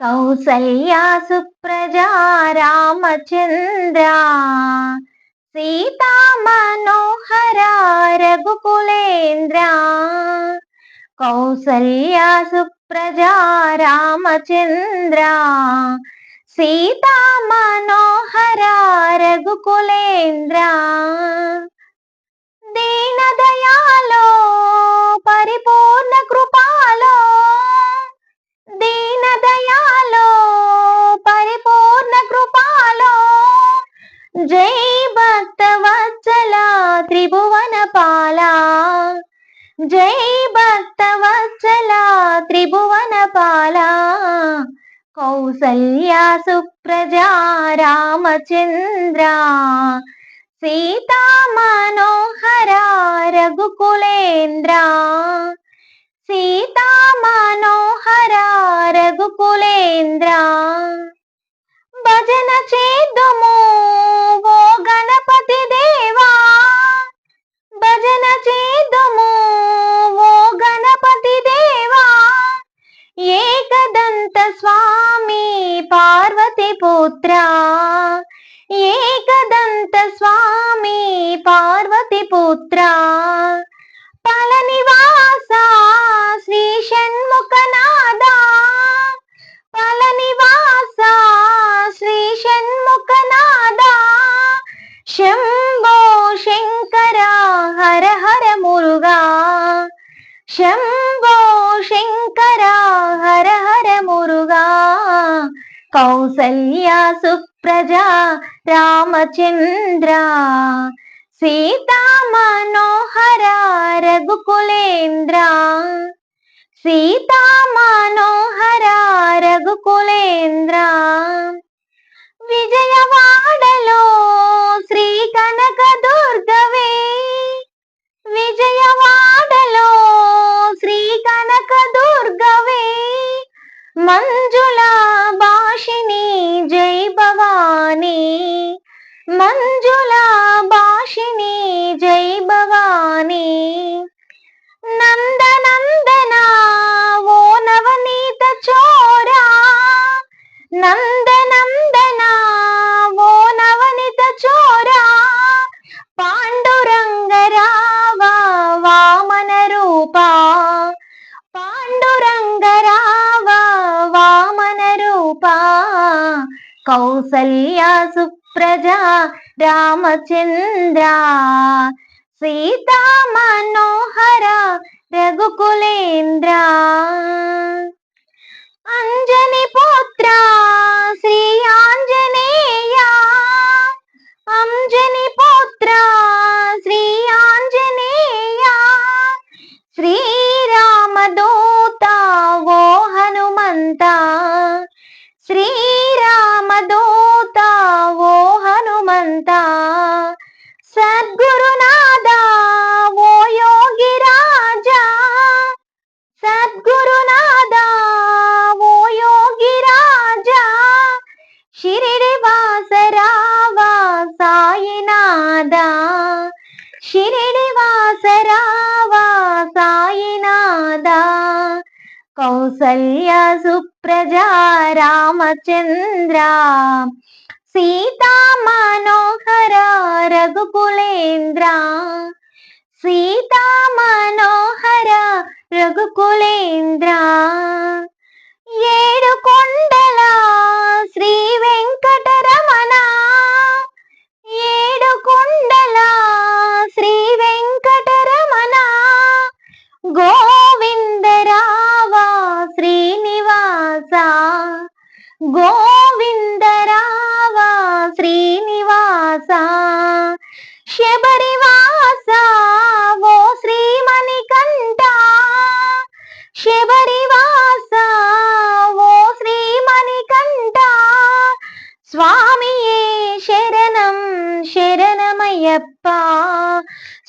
కౌసల్యా సుప్రజా రామచంద్ర సీతా మనోహర రఘుకులేంద్ర కౌసల్యా సుప్రజా రామచంద్ర సీతా మనోహర రఘుకులేంద్ర. దీనదయాలో పరిపూర్ణ కృపాలో జై భక్త వత్సల త్రిభువన పాల కౌసల్యా సుప్రజా రామచంద్ర సీతా మనోహర రఘుకులేంద్ర సీతా మనోహర రఘుకులేంద్ర. భజన చేద్దుము ఓ గణపతి దేవా భజన చేద్దుము. ఏకదంత స్వామి పార్వతి పుత్ర పలనివాస శ్రీ షణ్ముఖనాద పలనివాస శ్రీ షణ్ముఖనాద శంభో శంకర హర హర మురుగా. శంభో శంకర హర హర మురుగా. కౌసల్యా సుఖ ప్రజా రామచంద్ర సీతా మనోహర రఘుకులేంద్ర సీతా మనోహర మంజులా భాషిని జై భవానీ. నందనందన ఓ నవనీత చోరా. నందనందన ఓ నవనీత చోరా. పాండురంగ రావ వామన రూపా. పాండురంగరావ వామన రూపా. కౌసల్యా ప్రజా రామచంద్ర సీతా మనోహర రఘుకులేంద్ర. అంజని కౌసల్య సుప్రజా రామచంద్ర సీతా మనోహర రఘుకులేంద్ర సీతా మనోహర రఘుకులేంద్ర.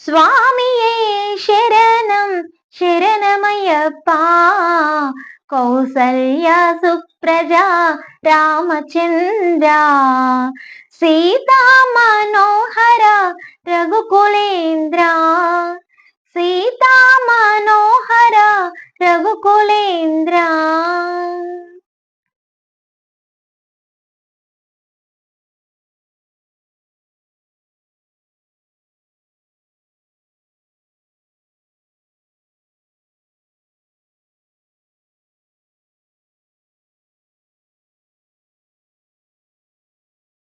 స్వామియే శరణం శరణమయ్యప్ప. కౌసల్య సుప్రజ రామచంద్ర. సీతా మనోహర రఘుకులేంద్ర. సీతా మనోహర రఘుకులేంద్ర.